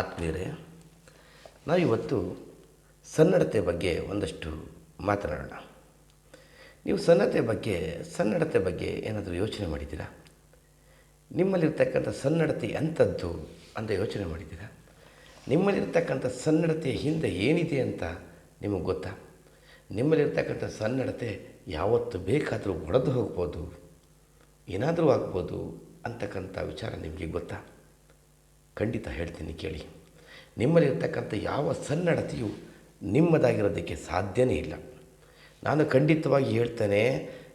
ಆತ್ಮೀಯರೇ ನಾವಿವತ್ತು ಸನ್ನಡತೆ ಬಗ್ಗೆ ಒಂದಷ್ಟು ಮಾತನಾಡೋಣ. ನೀವು ಸನ್ನಡತೆ ಬಗ್ಗೆ ಸನ್ನಡತೆ ಬಗ್ಗೆ ಏನಾದರೂ ಯೋಚನೆ ಮಾಡಿದ್ದೀರಾ? ನಿಮ್ಮಲ್ಲಿರ್ತಕ್ಕಂಥ ಸನ್ನಡತೆ ಅಂಥದ್ದು ಅಂತ ಯೋಚನೆ ಮಾಡಿದ್ದೀರಾ? ನಿಮ್ಮಲ್ಲಿರ್ತಕ್ಕಂಥ ಸನ್ನಡತೆಯ ಹಿಂದೆ ಏನಿದೆ ಅಂತ ನಿಮಗೆ ಗೊತ್ತಾ? ನಿಮ್ಮಲ್ಲಿರ್ತಕ್ಕಂಥ ಸನ್ನಡತೆ ಯಾವತ್ತು ಬೇಕಾದರೂ ಒಡೆದು ಹೋಗ್ಬೋದು, ಏನಾದರೂ ಆಗ್ಬೋದು ಅಂತಕ್ಕಂಥ ವಿಚಾರ ನಿಮಗೆ ಗೊತ್ತಾ? ಖಂಡಿತ ಹೇಳ್ತೀನಿ ಕೇಳಿ. ನಿಮ್ಮಲ್ಲಿರ್ತಕ್ಕಂಥ ಯಾವ ಸನ್ನಡತೆಯು ನಿಮ್ಮದಾಗಿರೋದಕ್ಕೆ ಸಾಧ್ಯನೇ ಇಲ್ಲ. ನಾನು ಖಂಡಿತವಾಗಿ ಹೇಳ್ತೇನೆ,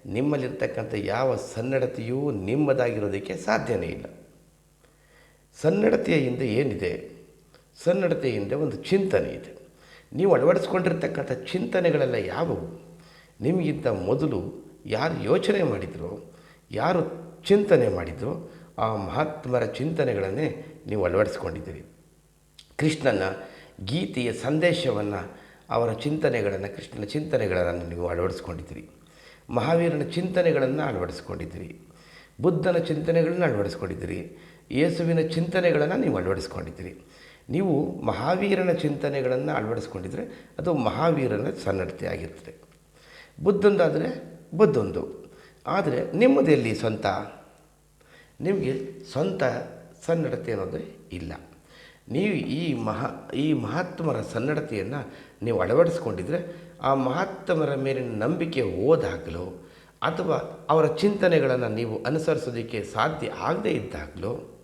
ನಿಮ್ಮಲ್ಲಿರ್ತಕ್ಕಂಥ ಯಾವ ಸನ್ನಡತೆಯೂ ನಿಮ್ಮದಾಗಿರೋದಕ್ಕೆ ಸಾಧ್ಯನೇ ಇಲ್ಲ. ಸನ್ನಡತೆಯ ಹಿಂದೆ ಏನಿದೆ? ಸನ್ನಡತೆಯ ಹಿಂದೆ ಒಂದು ಚಿಂತನೆ ಇದೆ. ನೀವು ಅಳವಡಿಸ್ಕೊಂಡಿರ್ತಕ್ಕಂಥ ಚಿಂತನೆಗಳೆಲ್ಲ ಯಾವುವು? ನಿಮಗಿಂತ ಮೊದಲು ಯಾರು ಯೋಚನೆ ಮಾಡಿದರೋ, ಯಾರು ಚಿಂತನೆ ಮಾಡಿದರೋ ಆ ಮಹಾತ್ಮರ ಚಿಂತನೆಗಳನ್ನೇ ನೀವು ಅಳವಡಿಸ್ಕೊಂಡಿದ್ದೀರಿ. ಕೃಷ್ಣನ ಗೀತೆಯ ಸಂದೇಶವನ್ನು, ಅವರ ಚಿಂತನೆಗಳನ್ನು, ಕೃಷ್ಣನ ಚಿಂತನೆಗಳನ್ನು ನೀವು ಅಳವಡಿಸ್ಕೊಂಡಿದ್ದೀರಿ. ಮಹಾವೀರನ ಚಿಂತನೆಗಳನ್ನು ಅಳವಡಿಸ್ಕೊಂಡಿದ್ದೀರಿ. ಬುದ್ಧನ ಚಿಂತನೆಗಳನ್ನ ಅಳವಡಿಸ್ಕೊಂಡಿದ್ದೀರಿ. ಯೇಸುವಿನ ಚಿಂತನೆಗಳನ್ನು ನೀವು ಅಳವಡಿಸ್ಕೊಂಡಿದ್ದೀರಿ. ನೀವು ಮಹಾವೀರನ ಚಿಂತನೆಗಳನ್ನು ಅಳವಡಿಸ್ಕೊಂಡಿದ್ರೆ ಅದು ಮಹಾವೀರನ ಸನ್ನಡತೆ ಆಗಿರ್ತದೆ. ಬುದ್ಧಂದಾದರೆ ಬುದ್ಧೊಂದು. ಆದರೆ ನಿಮ್ಮದೆಲ್ಲಿ ಸ್ವಂತ? ನಿಮಗೆ ಸ್ವಂತ ಸನ್ನಡತೆ ಅನ್ನೋದು ಇಲ್ಲ. ನೀವು ಈ ಮಹಾ, ಈ ಮಹಾತ್ಮರ ಸನ್ನಡತೆಯನ್ನು ನೀವು ಅಳವಡಿಸ್ಕೊಂಡಿದ್ರೆ ಆ ಮಹಾತ್ಮರ ಮೇಲಿನ ನಂಬಿಕೆ ಹೋದಾಗಲೋ ಅಥವಾ ಅವರ ಚಿಂತನೆಗಳನ್ನು ನೀವು ಅನುಸರಿಸೋದಕ್ಕೆ ಸಾಧ್ಯ ಆಗದೇ ಇದ್ದಾಗಲೋ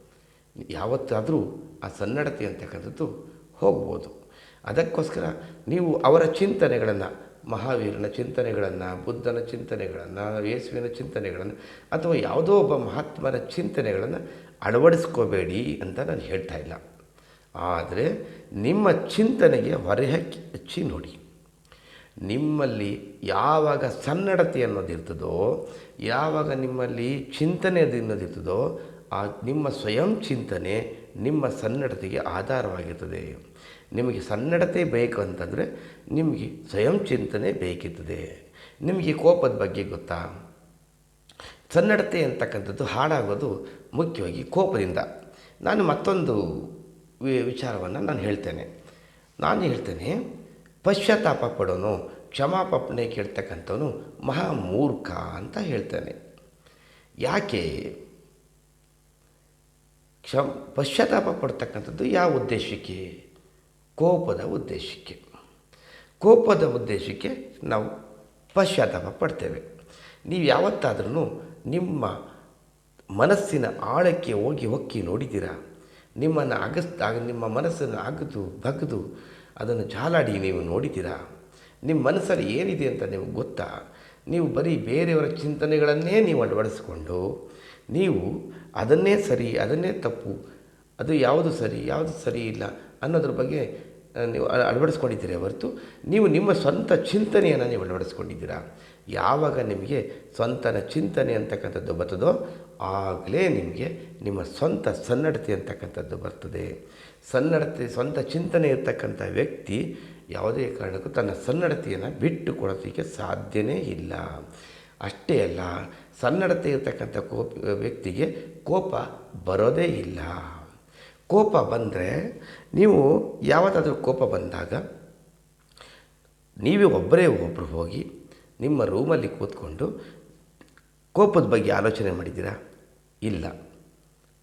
ಯಾವತ್ತಾದರೂ ಆ ಸನ್ನಡತೆ ಅಂತಕ್ಕಂಥದ್ದು ಹೋಗ್ಬೋದು. ಅದಕ್ಕೋಸ್ಕರ ನೀವು ಅವರ ಚಿಂತನೆಗಳನ್ನು ಮಹಾವೀರನ ಚಿಂತನೆಗಳನ್ನು, ಬುದ್ಧನ ಚಿಂತನೆಗಳನ್ನು, ಯೇಸುವಿನ ಚಿಂತನೆಗಳನ್ನು, ಅಥವಾ ಯಾವುದೋ ಒಬ್ಬ ಮಹಾತ್ಮನ ಚಿಂತನೆಗಳನ್ನು ಅಳವಡಿಸ್ಕೋಬೇಡಿ ಅಂತ ನಾನು ಹೇಳ್ತಾ ಇಲ್ಲ. ಆದರೆ ನಿಮ್ಮ ಚಿಂತನೆಗೆ ಹೊರಹಕ್ಕಿ ಹಚ್ಚಿ ನೋಡಿ. ನಿಮ್ಮಲ್ಲಿ ಯಾವಾಗ ಸನ್ನಡತೆ ಅನ್ನೋದಿರ್ತದೋ ಯಾವಾಗ ನಿಮ್ಮಲ್ಲಿ ಚಿಂತನೆ ಅನ್ನೋದಿರ್ತದೋ ಆ ನಿಮ್ಮ ಸ್ವಯಂ ಚಿಂತನೆ ನಿಮ್ಮ ಸನ್ನಡತೆಗೆ ಆಧಾರವಾಗಿರ್ತದೆ. ನಿಮಗೆ ಸನ್ನಡತೆ ಬೇಕು ಅಂತಂದರೆ ನಿಮಗೆ ಸ್ವಯಂ ಚಿಂತನೆ ಬೇಕಿರ್ತದೆ. ನಿಮಗೆ ಕೋಪದ ಬಗ್ಗೆ ಗೊತ್ತಾ? ಸನ್ನಡತೆ ಅಂತಕ್ಕಂಥದ್ದು ಹಾಳಾಗೋದು ಮುಖ್ಯವಾಗಿ ಕೋಪದಿಂದ. ನಾನು ಮತ್ತೊಂದು ವಿಚಾರವನ್ನು ನಾನು ಹೇಳ್ತೇನೆ. ನಾನು ಹೇಳ್ತೇನೆ, ಪಶ್ಚಾತ್ತಾಪ ಪಡೋನು, ಕ್ಷಮಾಪಣೆ ಕೇಳ್ತಕ್ಕಂಥವನು ಮಹಾ ಮೂರ್ಖ ಅಂತ ಹೇಳ್ತೇನೆ. ಯಾಕೆ? ಕ್ಷಮ, ಪಶ್ಚಾತ್ತಾಪ ಪಡ್ತಕ್ಕಂಥದ್ದು ಯಾವ ಉದ್ದೇಶಕ್ಕೆ? ಕೋಪದ ಉದ್ದೇಶಕ್ಕೆ. ಕೋಪದ ಉದ್ದೇಶಕ್ಕೆ ನಾವು ಪಶ್ಚಾತ್ತಾಪ ಪಡ್ತೇವೆ. ನೀವು ಯಾವತ್ತಾದ್ರೂ ನಿಮ್ಮ ಮನಸ್ಸಿನ ಆಳಕ್ಕೆ ಹೋಗಿ ಹೊಕ್ಕಿ ನೋಡಿದ್ದೀರಾ? ನಿಮ್ಮನ್ನು ಅಗಸ್ ನಿಮ್ಮ ಮನಸ್ಸನ್ನು ಅಗದು, ಬಗ್ದು ಅದನ್ನು ಜಾಲಾಡಿ ನೀವು ನೋಡಿದ್ದೀರಾ? ನಿಮ್ಮ ಮನಸ್ಸಲ್ಲಿ ಏನಿದೆ ಅಂತ ನಿಮಗೆ ಗೊತ್ತಾ? ನೀವು ಬರೀ ಬೇರೆಯವರ ಚಿಂತನೆಗಳನ್ನೇ ನೀವು ಅಳವಡಿಸಿಕೊಂಡು ನೀವು ಅದನ್ನೇ ಸರಿ, ಅದನ್ನೇ ತಪ್ಪು, ಅದು ಯಾವುದು ಸರಿ ಯಾವುದು ಸರಿ ಇಲ್ಲ ಅನ್ನೋದ್ರ ಬಗ್ಗೆ ನೀವು ಅಳವಡಿಸ್ಕೊಂಡಿದ್ದೀರಿ ಹೊರತು? ನೀವು ನಿಮ್ಮ ಸ್ವಂತ ಚಿಂತನೆಯನ್ನು ನೀವು ಅಳವಡಿಸ್ಕೊಂಡಿದ್ದೀರಾ? ಯಾವಾಗ ನಿಮಗೆ ಸ್ವಂತನ ಚಿಂತನೆ ಅಂತಕ್ಕಂಥದ್ದು ಬರ್ತದೋ ಆಗಲೇ ನಿಮಗೆ ನಿಮ್ಮ ಸ್ವಂತ ಸನ್ನಡತೆ ಅಂತಕ್ಕಂಥದ್ದು ಬರ್ತದೆ. ಸನ್ನಡತೆ, ಸ್ವಂತ ಚಿಂತನೆ ಇರ್ತಕ್ಕಂಥ ವ್ಯಕ್ತಿ ಯಾವುದೇ ಕಾರಣಕ್ಕೂ ತನ್ನ ಸನ್ನಡತೆಯನ್ನು ಬಿಟ್ಟು ಕೊಡೋದಕ್ಕೆ ಸಾಧ್ಯನೇ ಇಲ್ಲ. ಅಷ್ಟೇ ಅಲ್ಲ, ಸನ್ನಡತೆ ಇರತಕ್ಕಂಥ ಕೋಪ, ವ್ಯಕ್ತಿಗೆ ಕೋಪ ಬರೋದೇ ಇಲ್ಲ. ಕೋಪ ಬಂದರೆ ನೀವು ಯಾವತ್ತಾದರೂ ಕೋಪ ಬಂದಾಗ ನೀವೇ ಒಬ್ಬರೇ ಒಬ್ಬರು ಹೋಗಿ ನಿಮ್ಮ ರೂಮಲ್ಲಿ ಕೂತ್ಕೊಂಡು ಕೋಪದ ಬಗ್ಗೆ ಆಲೋಚನೆ ಮಾಡಿದ್ದೀರಾ? ಇಲ್ಲ.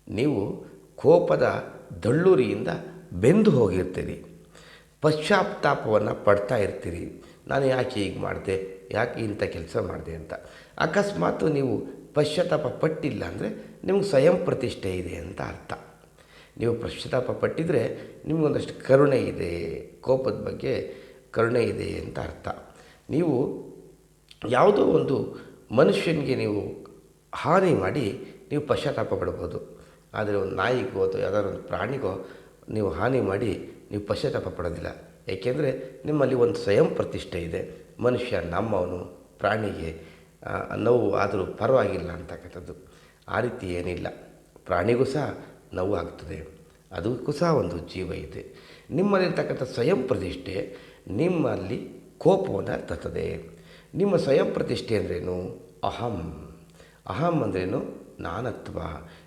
ನೀವು ಕೋಪದ ದಳ್ಳೂರಿಯಿಂದ ಬೆಂದು ಹೋಗಿರ್ತೀರಿ. ಪಶ್ಚಾತ್ತಾಪವನ್ನು ಪಡ್ತಾ ಇರ್ತೀರಿ. ನಾನು ಯಾಕೆ ಹೀಗೆ ಮಾಡಿದೆ? ಯಾಕೆ ಇಂಥ ಕೆಲಸ ಮಾಡಿದೆ ಅಂತ. ಅಕಸ್ಮಾತ್ ನೀವು ಪಶ್ಚಾತ್ತಾಪ ಪಟ್ಟಿಲ್ಲ ಅಂದರೆ ನಿಮ್ಗೆ ಸ್ವಯಂ ಪ್ರತಿಷ್ಠೆ ಇದೆ ಅಂತ ಅರ್ಥ. ನೀವು ಪಶ್ಚಾತ್ತಾಪ ಪಟ್ಟಿದರೆ ನಿಮಗೊಂದಷ್ಟು ಕರುಣೆ ಇದೆ, ಕೋಪದ ಬಗ್ಗೆ ಕರುಣೆ ಇದೆ ಅಂತ ಅರ್ಥ. ನೀವು ಯಾವುದೋ ಒಂದು ಮನುಷ್ಯನಿಗೆ ನೀವು ಹಾನಿ ಮಾಡಿ ನೀವು ಪಶ್ಚಾತ್ತಾಪ ಪಡ್ಬೋದು. ಆದರೆ ಒಂದು ನಾಯಿಗೋ ಅಥವಾ ಯಾವುದಾದ್ರು ಒಂದು ಪ್ರಾಣಿಗೋ ನೀವು ಹಾನಿ ಮಾಡಿ ನೀವು ಪಶ್ಚಾತ್ತಾಪ ಪಡೋದಿಲ್ಲ. ಏಕೆಂದರೆ ನಿಮ್ಮಲ್ಲಿ ಒಂದು ಸ್ವಯಂ ಪ್ರತಿಷ್ಠೆ ಇದೆ. ಮನುಷ್ಯ ನಮ್ಮವನು, ಪ್ರಾಣಿಗೆ ನೋವು ಆದರೂ ಪರವಾಗಿಲ್ಲ ಅಂತಕ್ಕಂಥದ್ದು. ಆ ರೀತಿ ಏನಿಲ್ಲ. ಪ್ರಾಣಿಗೂ ಸಹ ನೋವು ಆಗ್ತದೆ. ಅದಕ್ಕೂ ಸಹ ಒಂದು ಜೀವ ಇದೆ. ನಿಮ್ಮಲ್ಲಿರ್ತಕ್ಕಂಥ ಸ್ವಯಂ ಪ್ರತಿಷ್ಠೆ ನಿಮ್ಮಲ್ಲಿ ಕೋಪವನ್ನು ತತ್ತದೆ ನಿಮ್ಮ ಸ್ವಯಂ ಪ್ರತಿಷ್ಠೆ ಅಂದ್ರೇನು? ಅಹಂ. ಅಹಂ ಅಂದ್ರೇನು? ನಾನತ್ವ.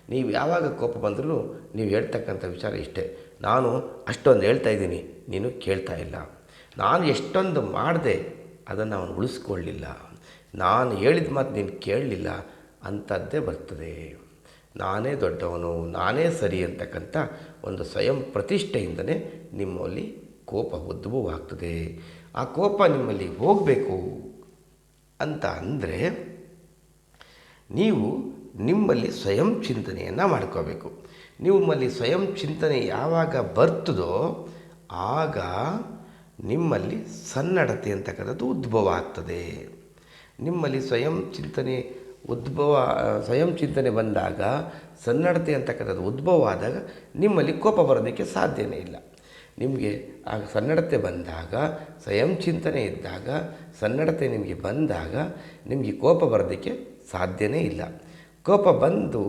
ನೀವು ಯಾವಾಗ ಕೋಪ ಬಂದರೂ ನೀವು ಹೇಳ್ತಕ್ಕಂಥ ವಿಚಾರ ಇಷ್ಟೇ. ನಾನು ಅಷ್ಟೊಂದು ಹೇಳ್ತಾ ಇದ್ದೀನಿ, ನೀನು ಕೇಳ್ತಾ ಇಲ್ಲ. ನಾನು ಎಷ್ಟೊಂದು ಮಾಡಿದೆ, ಅದನ್ನು ಅವನು ಉಳಿಸ್ಕೊಳ್ಳಿಲ್ಲ. ನಾನು ಹೇಳಿದ ಮಾತು ನೀನು ಕೇಳಲಿಲ್ಲ, ಅಂಥದ್ದೇ ಬರ್ತದೆ. ನಾನೇ ದೊಡ್ಡವನು, ನಾನೇ ಸರಿ ಅಂತಕ್ಕಂಥ ಒಂದು ಸ್ವಯಂ ಪ್ರತಿಷ್ಠೆಯಿಂದನೇ ನಿಮ್ಮಲ್ಲಿ ಕೋಪ ಉದ್ಭವ ಆಗ್ತದೆ ಆ ಕೋಪ ನಿಮ್ಮಲ್ಲಿ ಹೋಗಬೇಕು ಅಂತ ಅಂದರೆ ನೀವು ನಿಮ್ಮಲ್ಲಿ ಸ್ವಯಂ ಚಿಂತನೆಯನ್ನು ಮಾಡ್ಕೋಬೇಕು. ನಿಮ್ಮಲ್ಲಿ ಸ್ವಯಂ ಚಿಂತನೆ ಯಾವಾಗ ಬರ್ತದೋ ಆಗ ನಿಮ್ಮಲ್ಲಿ ಸನ್ನಡತೆ ಅಂತಕ್ಕಂಥದ್ದು ಉದ್ಭವ ಆಗ್ತದೆ. ನಿಮ್ಮಲ್ಲಿ ಸ್ವಯಂ ಚಿಂತನೆ ಉದ್ಭವ, ಸ್ವಯಂ ಚಿಂತನೆ ಬಂದಾಗ, ಸನ್ನಡತೆ ಅಂತಕ್ಕಂಥದ್ದು ಉದ್ಭವ ಆದಾಗ ನಿಮ್ಮಲ್ಲಿ ಕೋಪ ಬರೋದಕ್ಕೆ ಸಾಧ್ಯನೇ ಇಲ್ಲ. ನಿಮಗೆ ಆ ಸನ್ನಡತೆ ಬಂದಾಗ, ಸ್ವಯಂ ಚಿಂತನೆ ಇದ್ದಾಗ, ಸನ್ನಡತೆ ನಿಮಗೆ ಬಂದಾಗ ನಿಮಗೆ ಕೋಪ ಬರೋದಕ್ಕೆ ಸಾಧ್ಯನೇ ಇಲ್ಲ. ಕೋಪ ಬಂದು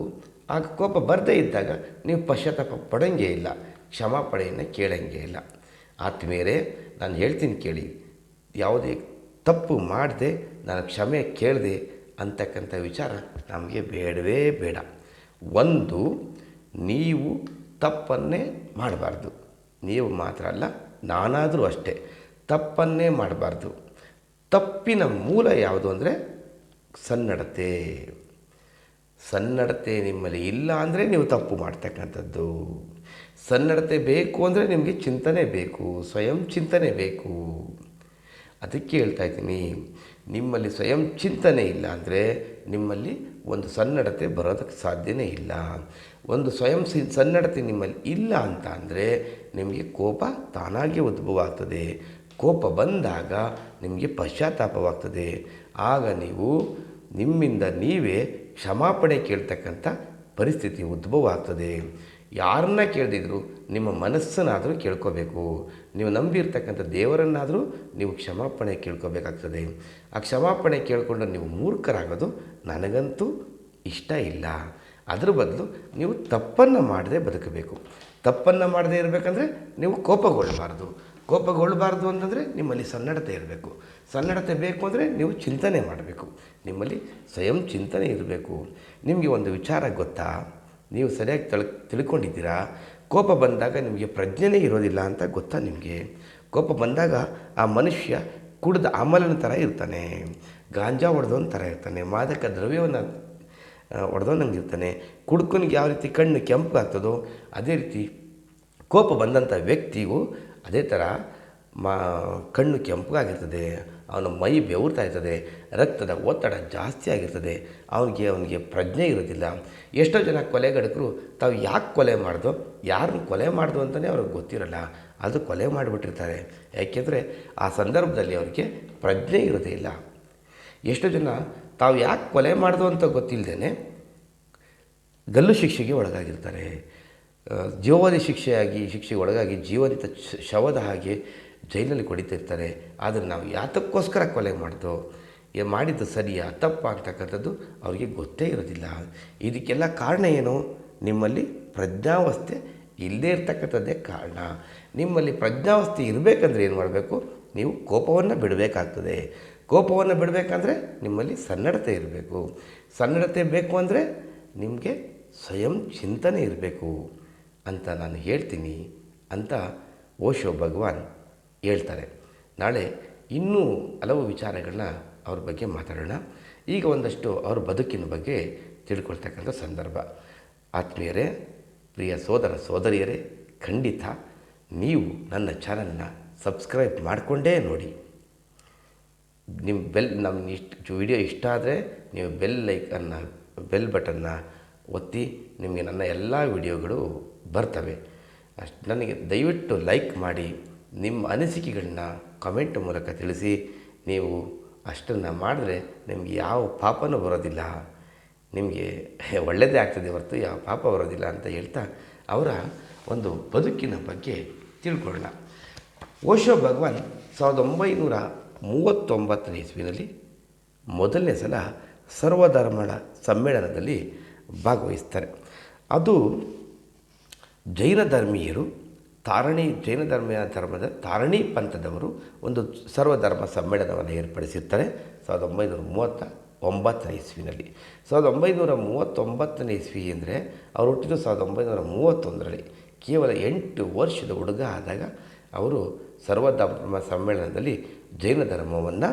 ಆಗ ಕೋಪ ಬರದೇ ಇದ್ದಾಗ ನೀವು ಪಶ್ಚಾತ್ತಾಪ ಪಡೋಂಗೇ ಇಲ್ಲ ಕ್ಷಮಾಪಣೆಯನ್ನು ಕೇಳೋಂಗೇ ಇಲ್ಲ. ಆತ್ಮೀಯರೇ, ನಾನು ಹೇಳ್ತೀನಿ ಕೇಳಿ, ಯಾವುದೇ ತಪ್ಪು ಮಾಡದೆ ನಾನು ಕ್ಷಮೆ ಕೇಳಿದೆ ಅಂತಕ್ಕಂಥ ವಿಚಾರ ನಮಗೆ ಬೇಡವೇ ಬೇಡ. ಒಂದು, ನೀವು ತಪ್ಪನ್ನೇ ಮಾಡಬಾರ್ದು. ನೀವು ಮಾತ್ರ ಅಲ್ಲ, ನಾನಾದರೂ ಅಷ್ಟೇ, ತಪ್ಪನ್ನೇ ಮಾಡಬಾರ್ದು. ತಪ್ಪಿನ ಮೂಲ ಯಾವುದು ಅಂದರೆ ಸನ್ನಡತೆ. ಸನ್ನಡತೆ ನಿಮ್ಮಲ್ಲಿ ಇಲ್ಲ ಅಂದರೆ ನೀವು ತಪ್ಪು ಮಾಡ್ತಕ್ಕಂಥದ್ದು. ಸನ್ನಡತೆ ಬೇಕು ಅಂದರೆ ನಿಮಗೆ ಚಿಂತನೆ ಬೇಕು, ಸ್ವಯಂ ಚಿಂತನೆ ಬೇಕು. ಅದಕ್ಕೆ ಹೇಳ್ತಾ ಇದ್ದೀನಿ, ನಿಮ್ಮಲ್ಲಿ ಸ್ವಯಂ ಚಿಂತನೆ ಇಲ್ಲ ಅಂದರೆ ನಿಮ್ಮಲ್ಲಿ ಒಂದು ಸನ್ನಡತೆ ಬರೋದಕ್ಕೆ ಸಾಧ್ಯವೇ ಇಲ್ಲ. ಒಂದು ಸ್ವಯಂ ಸಿ, ಸನ್ನಡತೆ ನಿಮ್ಮಲ್ಲಿ ಇಲ್ಲ ಅಂತ ಅಂದರೆ ನಿಮಗೆ ಕೋಪ ತಾನಾಗಿ ಉದ್ಭವ ಆಗ್ತದೆ ಕೋಪ ಬಂದಾಗ ನಿಮಗೆ ಪಶ್ಚಾತ್ತಾಪವಾಗ್ತದೆ. ಆಗ ನೀವು ನಿಮ್ಮಿಂದ ನೀವೇ ಕ್ಷಮಾಪಣೆ ಕೇಳ್ತಕ್ಕಂಥ ಪರಿಸ್ಥಿತಿ ಉದ್ಭವ ಆಗ್ತದೆ ಯಾರನ್ನ ಕೇಳದಿದ್ರು ನಿಮ್ಮ ಮನಸ್ಸನ್ನಾದರೂ ಕೇಳ್ಕೋಬೇಕು. ನೀವು ನಂಬಿರ್ತಕ್ಕಂಥ ದೇವರನ್ನಾದರೂ ನೀವು ಕ್ಷಮಾಪಣೆ ಕೇಳ್ಕೋಬೇಕಾಗ್ತದೆ. ಆ ಕ್ಷಮಾಪಣೆ ಕೇಳಿಕೊಂಡು ನೀವು ಮೂರ್ಖರಾಗೋದು ನನಗಂತೂ ಇಷ್ಟ ಇಲ್ಲ. ಅದ್ರ ಬದಲು ನೀವು ತಪ್ಪನ್ನು ಮಾಡದೆ ಬದುಕಬೇಕು. ತಪ್ಪನ್ನು ಮಾಡದೇ ಇರಬೇಕಂದ್ರೆ ನೀವು ಕೋಪಗೊಳ್ಳಬಾರ್ದು. ಕೋಪಗೊಳ್ಳಬಾರ್ದು ಅಂತಂದರೆ ನಿಮ್ಮಲ್ಲಿ ಸನ್ನಡತೆ ಇರಬೇಕು. ಸನ್ನಡತೆ ಬೇಕು ಅಂದರೆ ನೀವು ಚಿಂತನೆ ಮಾಡಬೇಕು. ನಿಮ್ಮಲ್ಲಿ ಸ್ವಯಂ ಚಿಂತನೆ ಇರಬೇಕು. ನಿಮಗೆ ಒಂದು ವಿಚಾರ ಗೊತ್ತಾ? ನೀವು ಸರಿಯಾಗಿ ತಿಳ್, ತಿಳ್ಕೊಂಡಿದ್ದೀರಾ? ಕೋಪ ಬಂದಾಗ ನಿಮಗೆ ಪ್ರಜ್ಞೆನೇ ಇರೋದಿಲ್ಲ ಅಂತ ಗೊತ್ತಾ ನಿಮಗೆ? ಕೋಪ ಬಂದಾಗ ಆ ಮನುಷ್ಯ ಕುಡಿದ ಅಮಲನ ಥರ ಇರ್ತಾನೆ. ಗಾಂಜಾ ಹೊಡೆದೋನ ಥರ ಇರ್ತಾನೆ. ಮಾದಕ ದ್ರವ್ಯವನ್ನು ಹೊಡೆದೋನಂಗೆ ಇರ್ತಾನೆ. ಕುಡ್ಕೊನಿಗೆ ಯಾವ ರೀತಿ ಕಣ್ಣು ಕೆಂಪಾಗ್ತದೋ ಅದೇ ರೀತಿ ಕೋಪ ಬಂದಂಥ ವ್ಯಕ್ತಿಗೂ ಅದೇ ಥರ ಮಾ, ಕಣ್ಣು ಕೆಂಪಗಾಗಿರ್ತದೆ ಅವನ ಮೈ ಬೆವರ್ತಾ ಇರ್ತದೆ, ರಕ್ತದ ಒತ್ತಡ ಜಾಸ್ತಿ ಆಗಿರ್ತದೆ, ಅವನಿಗೆ ಅವನಿಗೆ ಪ್ರಜ್ಞೆ ಇರೋದಿಲ್ಲ ಎಷ್ಟೋ ಜನ ಕೊಲೆಗಡಕರು ತಾವು ಯಾಕೆ ಕೊಲೆ ಮಾಡ್ದೋ ಯಾರನ್ನ ಕೊಲೆ ಮಾಡ್ದು ಅಂತಲೇ ಅವ್ರಿಗೆ ಗೊತ್ತಿರಲ್ಲ. ಅದು ಕೊಲೆ ಮಾಡಿಬಿಟ್ಟಿರ್ತಾರೆ. ಯಾಕೆಂದರೆ ಆ ಸಂದರ್ಭದಲ್ಲಿ ಅವರಿಗೆ ಪ್ರಜ್ಞೆ ಇರೋದೇ ಇಲ್ಲ. ಎಷ್ಟೋ ಜನ ತಾವು ಯಾಕೆ ಕೊಲೆ ಮಾಡ್ದು ಅಂತ ಗೊತ್ತಿಲ್ಲದೇ ಗಲ್ಲು ಶಿಕ್ಷೆಗೆ ಒಳಗಾಗಿರ್ತಾರೆ. ಜೀವದ ಶಿಕ್ಷೆಯಾಗಿ, ಶಿಕ್ಷೆಗೆ ಒಳಗಾಗಿ ಜೀವಂತ ಶವದ ಹಾಗೆ ಜೈಲಲ್ಲಿ ಕೊಡಿತಿರ್ತಾರೆ ಆದರೆ ನಾವು ಯಾತಕ್ಕೋಸ್ಕರ ಕೊಲೆ ಮಾಡ್ದೋ, ಏ ಮಾಡಿದ್ದು ಸರಿಯಾ, ತಪ್ಪ ಅಂತಕ್ಕಂಥದ್ದು ಅವರಿಗೆ ಗೊತ್ತೇ ಇರೋದಿಲ್ಲ. ಇದಕ್ಕೆಲ್ಲ ಕಾರಣ ಏನು? ನಿಮ್ಮಲ್ಲಿ ಪ್ರಜ್ಞಾವಸ್ಥೆ ಇಲ್ಲದೇ ಇರ್ತಕ್ಕಂಥದ್ದೇ ಕಾರಣ. ನಿಮ್ಮಲ್ಲಿ ಪ್ರಜ್ಞಾವಸ್ಥೆ ಇರಬೇಕಂದ್ರೆ ಏನು ಮಾಡಬೇಕು? ನೀವು ಕೋಪವನ್ನು ಬಿಡಬೇಕಾಗ್ತದೆ. ಕೋಪವನ್ನು ಬಿಡಬೇಕಂದ್ರೆ ನಿಮ್ಮಲ್ಲಿ ಸನ್ನಡತೆ ಇರಬೇಕು. ಸನ್ನಡತೆ ಬೇಕು ಅಂದರೆ ನಿಮಗೆ ಸ್ವಯಂ ಚಿಂತನೆ ಇರಬೇಕು ಅಂತ ನಾನು ಹೇಳ್ತೀನಿ ಅಂತ ಓಶೋ ಭಗವಾನ್ ಹೇಳ್ತಾರೆ. ನಾಳೆ ಇನ್ನೂ ಹಲವು ವಿಚಾರಗಳನ್ನ ಅವ್ರ ಬಗ್ಗೆ ಮಾತಾಡೋಣ. ಈಗ ಒಂದಷ್ಟು ಅವ್ರ ಬದುಕಿನ ಬಗ್ಗೆ ತಿಳ್ಕೊಳ್ತಕ್ಕಂಥ ಸಂದರ್ಭ. ಆತ್ಮೀಯರೇ, ಪ್ರಿಯ ಸೋದರ ಸೋದರಿಯರೇ, ಖಂಡಿತ ನೀವು ನನ್ನ ಚಾನಲ್ನ ಸಬ್ಸ್ಕ್ರೈಬ್ ಮಾಡಿಕೊಂಡೇ ನೋಡಿ. ನಿಮ್ಮ ಬೆಲ್ ನಮ್ಮ ಇಷ್ಟು ವಿಡಿಯೋ ಇಷ್ಟ ಆದರೆ ನೀವು ಬೆಲ್ ಲೈಕನ್ನು, ಬೆಲ್ ಬಟನ್ನ ಒತ್ತಿ ನಿಮಗೆ ನನ್ನ ಎಲ್ಲ ವಿಡಿಯೋಗಳು ಬರ್ತವೆ. ಅಷ್ಟು ನನಗೆ ದಯವಿಟ್ಟು ಲೈಕ್ ಮಾಡಿ. ನಿಮ್ಮ ಅನಿಸಿಕೆಗಳನ್ನ ಕಮೆಂಟ್ ಮೂಲಕ ತಿಳಿಸಿ, ನೀವು ಅಷ್ಟನ್ನು ಮಾಡಿದ್ರೆ ನಿಮಗೆ ಯಾವ ಪಾಪನೂ ಬರೋದಿಲ್ಲ. ನಿಮಗೆ ಒಳ್ಳೆಯದೇ ಆಗ್ತದೆ ಹೊರತು ಯಾವ ಪಾಪ ಬರೋದಿಲ್ಲ ಅಂತ ಹೇಳ್ತಾ ಅವರ ಒಂದು ಬದುಕಿನ ಬಗ್ಗೆ ತಿಳ್ಕೊಳ್ಳೋಣ. ಓಶೋ ಭಗವಾನ್ ಸಾವಿರದ ಒಂಬೈನೂರ ಮೂವತ್ತೊಂಬತ್ತನೇ ಇಸ್ವಿನಲ್ಲಿ ಮೊದಲನೇ ಸಲ ಸರ್ವಧರ್ಮಗಳ ಸಮ್ಮೇಳನದಲ್ಲಿ ಭಾಗವಹಿಸ್ತಾರೆ. ಅದು ಜೈನ ಧರ್ಮೀಯರು ತಾರಣಿ ಜೈನ ಧರ್ಮ ಧರ್ಮದ ತಾರಣಿ ಪಂಥದವರು ಒಂದು ಸರ್ವಧರ್ಮ ಸಮ್ಮೇಳನವನ್ನು ಏರ್ಪಡಿಸಿರ್ತಾರೆ. ಸಾವಿರದ ಒಂಬೈನೂರ ಮೂವತ್ತ ಒಂಬತ್ತನೇ ಇಸ್ವಿನಲ್ಲಿ. ಸಾವಿರದ ಒಂಬೈನೂರ ಮೂವತ್ತೊಂಬತ್ತನೇ ಇಸ್ವಿ ಅಂದರೆ ಅವರು ಹುಟ್ಟಿದ್ದು ಸಾವಿರದ ಒಂಬೈನೂರ ಮೂವತ್ತೊಂದರಲ್ಲಿ. ಕೇವಲ ಎಂಟು ವರ್ಷದ ಹುಡುಗ ಆದಾಗ ಅವರು ಸರ್ವಧರ್ಮ ಸಮ್ಮೇಳನದಲ್ಲಿ ಜೈನ ಧರ್ಮವನ್ನು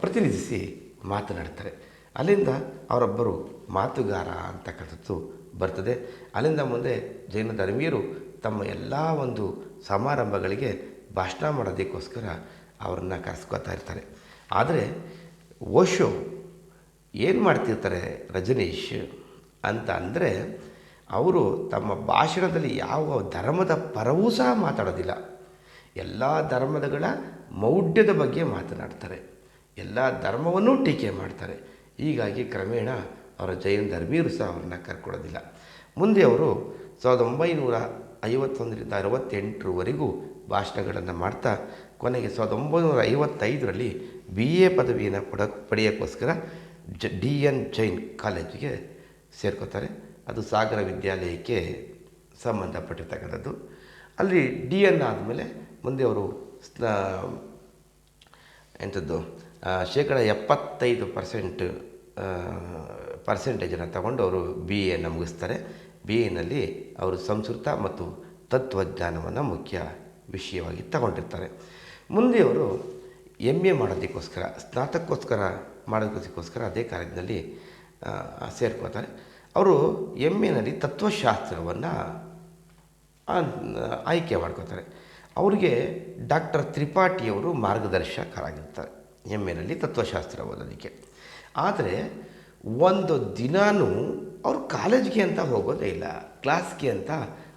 ಪ್ರತಿನಿಧಿಸಿ ಮಾತನಾಡ್ತಾರೆ. ಅಲ್ಲಿಂದ ಅವರೊಬ್ಬರು ಮಾತುಗಾರ ಅಂತಕ್ಕಂಥದ್ದು ಬರ್ತದೆ. ಅಲ್ಲಿಂದ ಮುಂದೆ ಜೈನ ಧರ್ಮೀಯರು ತಮ್ಮ ಎಲ್ಲ ಒಂದು ಸಮಾರಂಭಗಳಿಗೆ ಭಾಷಣ ಮಾಡೋದಕ್ಕೋಸ್ಕರ ಅವರನ್ನು ಕರೆಸ್ಕೊತಾ ಇರ್ತಾರೆ. ಆದರೆ ಓಶೋ ಏನು ಮಾಡ್ತಿರ್ತಾರೆ ರಜನೀಶ್ ಅಂತ ಅಂದರೆ ಅವರು ತಮ್ಮ ಭಾಷಣದಲ್ಲಿ ಯಾವ ಧರ್ಮದ ಪರವೂ ಸಹ ಮಾತಾಡೋದಿಲ್ಲ. ಎಲ್ಲ ಧರ್ಮದಗಳ ಮೌಢ್ಯದ ಬಗ್ಗೆ ಮಾತನಾಡ್ತಾರೆ. ಎಲ್ಲ ಧರ್ಮವನ್ನೂ ಟೀಕೆ ಮಾಡ್ತಾರೆ. ಹೀಗಾಗಿ ಕ್ರಮೇಣ ಅವರ ಜೈನ ಧರ್ಮೀಯರು ಸಹ ಅವ್ರನ್ನ ಕರ್ಕೊಡೋದಿಲ್ಲ ಮುಂದೆ ಅವರು ಸಾವಿರದ ಒಂಬೈನೂರ ಐವತ್ತೊಂದರಿಂದ ಅರವತ್ತೆಂಟರವರೆಗೂ ಭಾಷಣಗಳನ್ನು ಮಾಡ್ತಾ, ಕೊನೆಗೆ ಸಾವಿರದ ಒಂಬೈನೂರ ಐವತ್ತೈದರಲ್ಲಿ ಬಿ ಎ ಪದವಿಯನ್ನು ಪಡ, ಪಡೆಯೋಕ್ಕೋಸ್ಕರ ಜ, ಡಿ ಎನ್ ಜೈನ್ ಕಾಲೇಜಿಗೆ ಸೇರ್ಕೋತಾರೆ. ಅದು ಸಾಗರ ವಿದ್ಯಾಲಯಕ್ಕೆ ಸಂಬಂಧಪಟ್ಟಿರ್ತಕ್ಕಂಥದ್ದು. ಅಲ್ಲಿ ಡಿ ಎನ್ ಆದಮೇಲೆ ಮುಂದೆ ಅವರು ಸ್ನಾ ಎಂಥದ್ದು ಶೇಕಡ ಎಪ್ಪತ್ತೈದು ಪರ್ಸೆಂಟ್ ಪರ್ಸೆಂಟೇಜನ್ನು ತಗೊಂಡು ಅವರು ಬಿ ಎನ ಮುಗಿಸ್ತಾರೆ. ಬಿ ಎನಲ್ಲಿ ಅವರು ಸಂಸ್ಕೃತ ಮತ್ತು ತತ್ವಜ್ಞಾನವನ್ನು ಮುಖ್ಯ ವಿಷಯವಾಗಿ ತಗೊಂಡಿರ್ತಾರೆ. ಮುಂದೆ ಅವರು ಎಂ ಎ ಮಾಡೋದಕ್ಕೋಸ್ಕರ ಸ್ನಾತಕೋಸ್ಕರ ಮಾಡೋದಕ್ಕೋಸ್ಕರ ಅದೇ ಕಾಲೇಜಿನಲ್ಲಿ ಸೇರ್ಕೊತಾರೆ. ಅವರು ಎಂ ಎನಲ್ಲಿ ತತ್ವಶಾಸ್ತ್ರವನ್ನು ಆಯ್ಕೆ ಮಾಡ್ಕೋತಾರೆ. ಅವರಿಗೆ ಡಾಕ್ಟರ್ ತ್ರಿಪಾಠಿಯವರು ಮಾರ್ಗದರ್ಶಕರಾಗಿರ್ತಾರೆ ಎಂ ಎನಲ್ಲಿ ತತ್ವಶಾಸ್ತ್ರ ಓದೋದಕ್ಕೆ. ಆದರೆ ಒಂದು ದಿನಾನೂ ಅವರು ಕಾಲೇಜ್ಗೆ ಅಂತ ಹೋಗೋದೇ ಇಲ್ಲ, ಕ್ಲಾಸ್ಗೆ ಅಂತ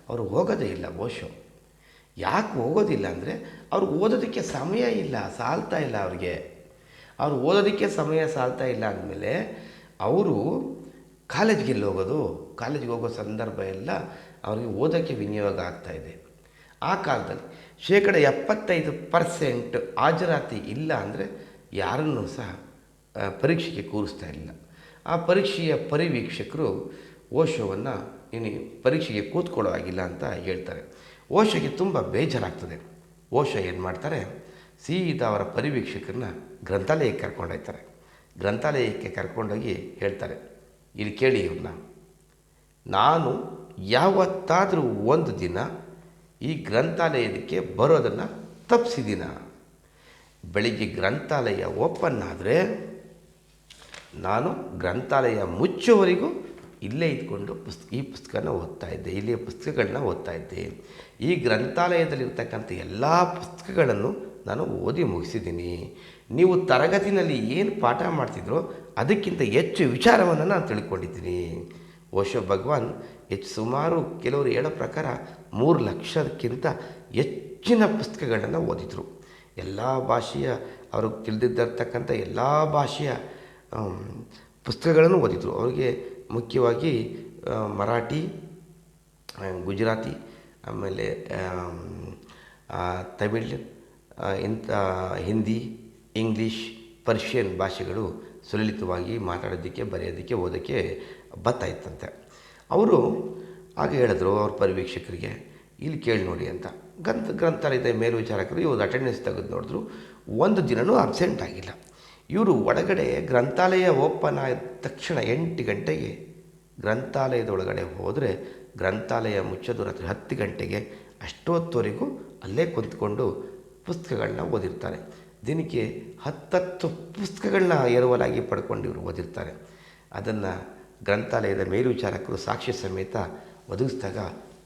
ಅವರು ಹೋಗೋದೇ ಇಲ್ಲ ಬಹುಶಃ ಯಾಕೆ ಹೋಗೋದಿಲ್ಲ ಅಂದರೆ ಅವ್ರು ಓದೋದಕ್ಕೆ ಸಮಯ ಇಲ್ಲ, ಸಾಲ್ತಾ ಇಲ್ಲ ಅವ್ರಿಗೆ. ಅವ್ರು ಓದೋದಕ್ಕೆ ಸಮಯ, ಸಾಲ್ತಾ ಇಲ್ಲ ಅಂದಮೇಲೆ ಅವರು ಕಾಲೇಜ್ಗೆ ಎಲ್ಲಿ ಹೋಗೋದು, ಕಾಲೇಜ್ಗೆ ಹೋಗೋ ಸಂದರ್ಭ ಎಲ್ಲ ಅವ್ರಿಗೆ ಓದೋಕ್ಕೆ ವಿನಿಯೋಗ ಇದೆ. ಆ ಕಾಲದಲ್ಲಿ ಶೇಕಡ ಎಪ್ಪತ್ತೈದು ಪರ್ಸೆಂಟ್ ಹಾಜರಾತಿ ಇಲ್ಲ ಅಂದರೆ ಯಾರನ್ನೂ ಸಹ ಪರೀಕ್ಷೆಗೆ ಕೂರಿಸ್ತಾ ಇಲ್ಲ. ಆ ಪರೀಕ್ಷೆಯ ಪರಿವೀಕ್ಷಕರು ಓಶೋವನ್ನು ಇನ್ನು ಪರೀಕ್ಷೆಗೆ ಕೂತ್ಕೊಳ್ಳೋ ಆಗಿಲ್ಲ ಅಂತ ಹೇಳ್ತಾರೆ. ಓಶೋಗೆ ತುಂಬ ಬೇಜಾರಾಗ್ತದೆ. ಓಶೋ ಏನು ಮಾಡ್ತಾರೆ? ಸೀದಾ ಅವರ ಪರಿವೀಕ್ಷಕರನ್ನ ಗ್ರಂಥಾಲಯಕ್ಕೆ ಕರ್ಕೊಂಡೋಗ್ತಾರೆ ಗ್ರಂಥಾಲಯಕ್ಕೆ ಕರ್ಕೊಂಡೋಗಿ ಹೇಳ್ತಾರೆ. ಇಲ್ಲಿ ಕೇಳಿ ಇವ್ರನ್ನ, ನಾನು ಯಾವತ್ತಾದರೂ ಒಂದು ದಿನ ಈ ಗ್ರಂಥಾಲಯಕ್ಕೆ ಬರೋದನ್ನು ತಪ್ಪಿಸಿದ್ದೀನ ಬೆಳಿಗ್ಗೆ ಗ್ರಂಥಾಲಯ ಓಪನ್ ಆದರೆ ನಾನು ಗ್ರಂಥಾಲಯ ಮುಚ್ಚುವವರೆಗೂ ಇಲ್ಲೇ ಇದ್ಕೊಂಡು ಪುಸ್ತಕ ಈ ಪುಸ್ತಕನ ಓದ್ತಾ ಇದ್ದೆ, ಇಲ್ಲಿಯ ಪುಸ್ತಕಗಳನ್ನ ಓದ್ತಾ ಇದ್ದೆ. ಈ ಗ್ರಂಥಾಲಯದಲ್ಲಿರ್ತಕ್ಕಂಥ ಎಲ್ಲ ಪುಸ್ತಕಗಳನ್ನು ನಾನು ಓದಿ ಮುಗಿಸಿದ್ದೀನಿ. ನೀವು ತರಗತಿನಲ್ಲಿ ಏನು ಪಾಠ ಮಾಡ್ತಿದ್ರೋ ಅದಕ್ಕಿಂತ ಹೆಚ್ಚು ವಿಚಾರವನ್ನು ನಾನು ತಿಳ್ಕೊಂಡಿದ್ದೀನಿ. ಓಶೋ ಭಗವಾನ್ ಹೆಚ್ಚು ಸುಮಾರು ಕೆಲವರು ಹೇಳೋ ಪ್ರಕಾರ ಮೂರು ಲಕ್ಷಕ್ಕಿಂತ ಹೆಚ್ಚಿನ ಪುಸ್ತಕಗಳನ್ನು ಓದಿದರು. ಎಲ್ಲ ಭಾಷೆಯ, ಅವರು ತಿಳಿದಿದ್ದಿರ್ತಕ್ಕಂಥ ಎಲ್ಲ ಭಾಷೆಯ ಪುಸ್ತಕಗಳನ್ನು ಓದಿದರು. ಅವರಿಗೆ ಮುಖ್ಯವಾಗಿ ಮರಾಠಿ ಗುಜರಾತಿ, ಆಮೇಲೆ ತಮಿಳ್ ಇಂಥ ಹಿಂದಿ, ಇಂಗ್ಲೀಷ್, ಪರ್ಷಿಯನ್ ಭಾಷೆಗಳು ಸುಲಲಿತವಾಗಿ ಮಾತಾಡೋದಕ್ಕೆ, ಬರೆಯೋದಕ್ಕೆ, ಓದೋಕ್ಕೆ ಬರ್ತಾ ಇತ್ತಂತೆ. ಅವರು ಹಾಗೆ ಹೇಳಿದ್ರು ಅವ್ರ ಪರಿವೀಕ್ಷಕರಿಗೆ ಇಲ್ಲಿ ಕೇಳಿ ನೋಡಿ ಅಂತ. ಗ್ರಂಥ, ಗ್ರಂಥಾಲಯದ ಮೇಲ್ವಿಚಾರಕರು ಇವತ್ತು ಅಟೆಂಡೆನ್ಸ್ ತೆಗೆದು ನೋಡಿದ್ರು. ಒಂದು ದಿನವೂ ಅಬ್ಸೆಂಟ್ ಆಗಿಲ್ಲ. ಇವರು ಒಳಗಡೆ ಗ್ರಂಥಾಲಯ ಓಪನ್ ಆದ ತಕ್ಷಣ ಎಂಟು ಗಂಟೆಗೆ ಗ್ರಂಥಾಲಯದೊಳಗಡೆ ಹೋದರೆ ಗ್ರಂಥಾಲಯ ಮುಚ್ಚೋದು ರಾತ್ರಿ ಹತ್ತು ಗಂಟೆಗೆ ಅಷ್ಟೊತ್ತವರೆಗೂ ಅಲ್ಲೇ ಕುಂತ್ಕೊಂಡು ಪುಸ್ತಕಗಳನ್ನ ಓದಿರ್ತಾರೆ. ದಿನಕ್ಕೆ ಹತ್ತತ್ತು ಪುಸ್ತಕಗಳನ್ನ ಎರವಲಾಗಿ ಪಡ್ಕೊಂಡು ಇವರು ಓದಿರ್ತಾರೆ. ಅದನ್ನು ಗ್ರಂಥಾಲಯದ ಮೇಲ್ವಿಚಾರಕರು ಸಾಕ್ಷಿ ಸಮೇತ ಒದಗಿಸಿದಾಗ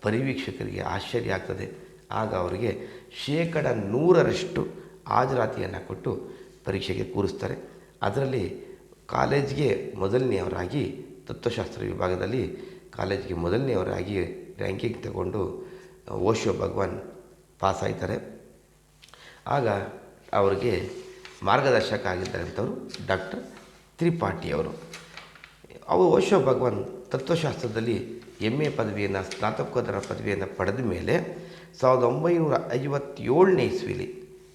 ಪರಿವೀಕ್ಷಕರಿಗೆ ಆಶ್ಚರ್ಯ ಆಗ್ತದೆ. ಆಗ ಅವರಿಗೆ ಶೇಕಡ ನೂರರಷ್ಟು ಹಾಜರಾತಿಯನ್ನು ಕೊಟ್ಟು ಪರೀಕ್ಷೆಗೆ ಕೂರಿಸ್ತಾರೆ. ಅದರಲ್ಲಿ ಕಾಲೇಜ್ಗೆ ಮೊದಲನೆಯವರಾಗಿ ತತ್ವಶಾಸ್ತ್ರ ವಿಭಾಗದಲ್ಲಿ ಕಾಲೇಜ್ಗೆ ಮೊದಲನೆಯವರಾಗಿ ರ್ಯಾಂಕಿಂಗ್ ತಗೊಂಡು ಓಶೋ ಭಗವಾನ್ ಪಾಸಾಯ್ತಾರೆ. ಆಗ ಅವರಿಗೆ ಮಾರ್ಗದರ್ಶಕ ಆಗಿದ್ದಂಥವ್ರು ಡಾಕ್ಟರ್ ತ್ರಿಪಾಠಿಯವರು ಅವರು. ಓಶೋ ಭಗವಾನ್ ತತ್ವಶಾಸ್ತ್ರದಲ್ಲಿ ಎಂ ಎ ಪದವಿಯನ್ನು, ಸ್ನಾತಕೋತ್ತರ ಪದವಿಯನ್ನು ಪಡೆದ ಮೇಲೆ ಸಾವಿರದ ಒಂಬೈನೂರ ಐವತ್ತೇಳನೇ ಇಸ್ವಿಲಿ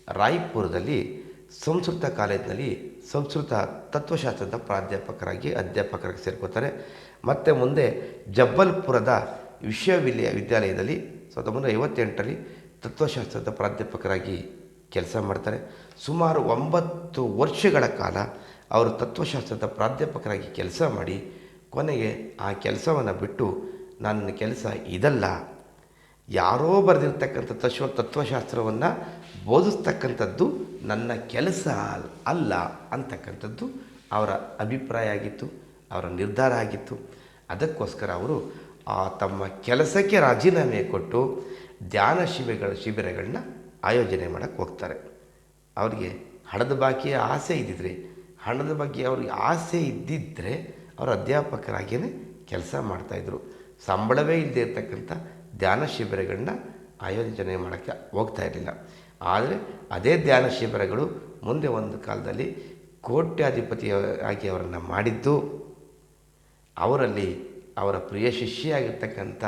ರಾಯ್ಪುರದಲ್ಲಿ ಸಂಸ್ಕೃತ ಕಾಲೇಜಿನಲ್ಲಿ ಸಂಸ್ಕೃತ ತತ್ವಶಾಸ್ತ್ರದ ಪ್ರಾಧ್ಯಾಪಕರಾಗಿ ಅಧ್ಯಾಪಕರಾಗಿ ಸೇರ್ಕೋತಾರೆ ಮತ್ತು ಮುಂದೆ ಜಬ್ಬಲ್ಪುರದ ವಿಶ್ವವಿದ್ಯ ವಿದ್ಯಾಲಯದಲ್ಲಿ ಸಾವಿರದ ಒಂಬೈನೂರ ಐವತ್ತೆಂಟರಲ್ಲಿ ತತ್ವಶಾಸ್ತ್ರದ ಪ್ರಾಧ್ಯಾಪಕರಾಗಿ ಕೆಲಸ ಮಾಡ್ತಾರೆ. ಸುಮಾರು ಒಂಬತ್ತು ವರ್ಷಗಳ ಕಾಲ ಅವರು ತತ್ವಶಾಸ್ತ್ರದ ಪ್ರಾಧ್ಯಾಪಕರಾಗಿ ಕೆಲಸ ಮಾಡಿ ಕೊನೆಗೆ ಆ ಕೆಲಸವನ್ನು ಬಿಟ್ಟು ನನ್ನ ಕೆಲಸ ಇದಲ್ಲ. ಯಾರೋ ಬರೆದಿರ್ತಕ್ಕಂಥ ತತ್ವ ತತ್ವಶಾಸ್ತ್ರವನ್ನು ಬೋಧಿಸ್ತಕ್ಕಂಥದ್ದು ನನ್ನ ಕೆಲಸ ಅಲ್ಲ ಅಂತಕ್ಕಂಥದ್ದು ಅವರ ಅಭಿಪ್ರಾಯ ಆಗಿತ್ತು, ಅವರ ನಿರ್ಧಾರ ಆಗಿತ್ತು. ಅದಕ್ಕೋಸ್ಕರ ಅವರು ಆ ತಮ್ಮ ಕೆಲಸಕ್ಕೆ ರಾಜೀನಾಮೆ ಕೊಟ್ಟು ಧ್ಯಾನ ಶಿಬಿರಗಳ ಶಿಬಿರಗಳನ್ನ ಆಯೋಜನೆ ಮಾಡೋಕ್ಕೆ ಹೋಗ್ತಾರೆ. ಅವರಿಗೆ ಹಣದ ಬಾಕಿಯ ಆಸೆ ಇದ್ದಿದ್ರೆ, ಹಣದ ಬಗ್ಗೆ ಅವ್ರಿಗೆ ಆಸೆ ಇದ್ದಿದ್ದರೆ ಅವರು ಅಧ್ಯಾಪಕರಾಗಿಯೇ ಕೆಲಸ ಮಾಡ್ತಾಯಿದ್ರು ಸಂಬಳವೇ ಇಲ್ಲದೇ ಇರತಕ್ಕಂಥ ಧ್ಯಾನ ಶಿಬಿರಗಳನ್ನ ಆಯೋಜನೆ ಮಾಡೋಕ್ಕೆ ಹೋಗ್ತಾ ಇರಲಿಲ್ಲ. ಆದರೆ ಅದೇ ಧ್ಯಾನ ಶಿಬಿರಗಳು ಮುಂದೆ ಒಂದು ಕಾಲದಲ್ಲಿ ಕೋಟ್ಯಾಧಿಪತಿ ಆಗಿ ಅವರನ್ನು ಮಾಡಿದ್ದು, ಅವರಲ್ಲಿ ಅವರ ಪ್ರಿಯ ಶಿಷ್ಯೆಯಾಗಿರ್ತಕ್ಕಂಥ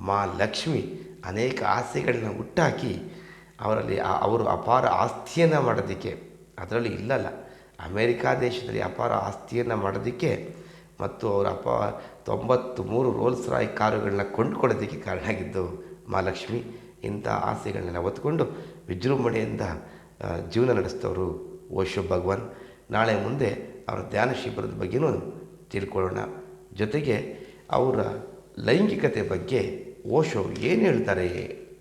ಮಾ ಲಕ್ಷ್ಮಿ ಅನೇಕ ಆಸೆಗಳನ್ನ ಹುಟ್ಟಾಕಿ ಅವರಲ್ಲಿ ಅವರು ಅಪಾರ ಆಸ್ತಿಯನ್ನು ಮಾಡೋದಕ್ಕೆ, ಅದರಲ್ಲಿ ಇಲ್ಲಲ್ಲ, ಅಮೇರಿಕಾ ದೇಶದಲ್ಲಿ ಅಪಾರ ಆಸ್ತಿಯನ್ನು ಮಾಡೋದಕ್ಕೆ ಮತ್ತು ಅವರ ಅಪ ತೊಂಬತ್ತು ಮೂರು ರೋಲ್ಸ್ ರಾಯ್ ಕಾರುಗಳನ್ನ ಕೊಂಡುಕೊಳ್ಳೋದಕ್ಕೆ ಕಾರಣ ಆಗಿದ್ದು ಮಹಾಲಕ್ಷ್ಮಿ ಇಂಥ ಆಸೆಗಳನ್ನೆಲ್ಲ ಹೊತ್ಕೊಂಡು ವಿಜೃಂಭಣೆಯಿಂದ ಜೀವನ ನಡೆಸ್ತವರು ಓಶೋ ಭಗವಾನ್. ನಾಳೆ ಮುಂದೆ ಅವರ ಧ್ಯಾನ ಶಿಬಿರದ ಬಗ್ಗೆನೂ ತಿಳ್ಕೊಳ್ಳೋಣ. ಜೊತೆಗೆ ಅವರ ಲೈಂಗಿಕತೆ ಬಗ್ಗೆ ಓಶೋ ಏನು ಹೇಳ್ತಾರೆ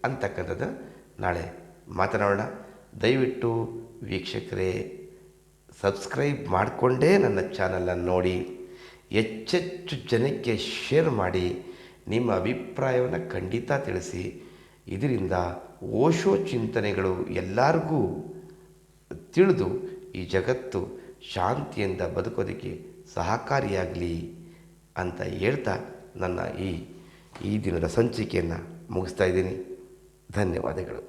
ಅಂತಕ್ಕಂಥದ್ದು ನಾಳೆ ಮಾತನಾಡೋಣ. ದಯವಿಟ್ಟು ವೀಕ್ಷಕರೇ, ಸಬ್ಸ್ಕ್ರೈಬ್ ಮಾಡಿಕೊಂಡೇ ನನ್ನ ಚಾನಲನ್ನು ನೋಡಿ. ಹೆಚ್ಚೆಚ್ಚು ಜನಕ್ಕೆ ಶೇರ್ ಮಾಡಿ. ನಿಮ್ಮ ಅಭಿಪ್ರಾಯವನ್ನು ಖಂಡಿತ ತಿಳಿಸಿ. ಇದರಿಂದ ಓಶೋ ಚಿಂತನೆಗಳು ಎಲ್ಲರಿಗೂ ತಿಳಿದು ಈ ಜಗತ್ತು ಶಾಂತಿಯಿಂದ ಬದುಕೋದಕ್ಕೆ ಸಹಕಾರಿಯಾಗಲಿ ಅಂತ ಹೇಳ್ತಾ ನನ್ನ ಈ ಈ ದಿನದ ಸಂಚಿಕೆಯನ್ನು ಮುಗಿಸ್ತಾ ಇದ್ದೀನಿ ಧನ್ಯವಾದಗಳು.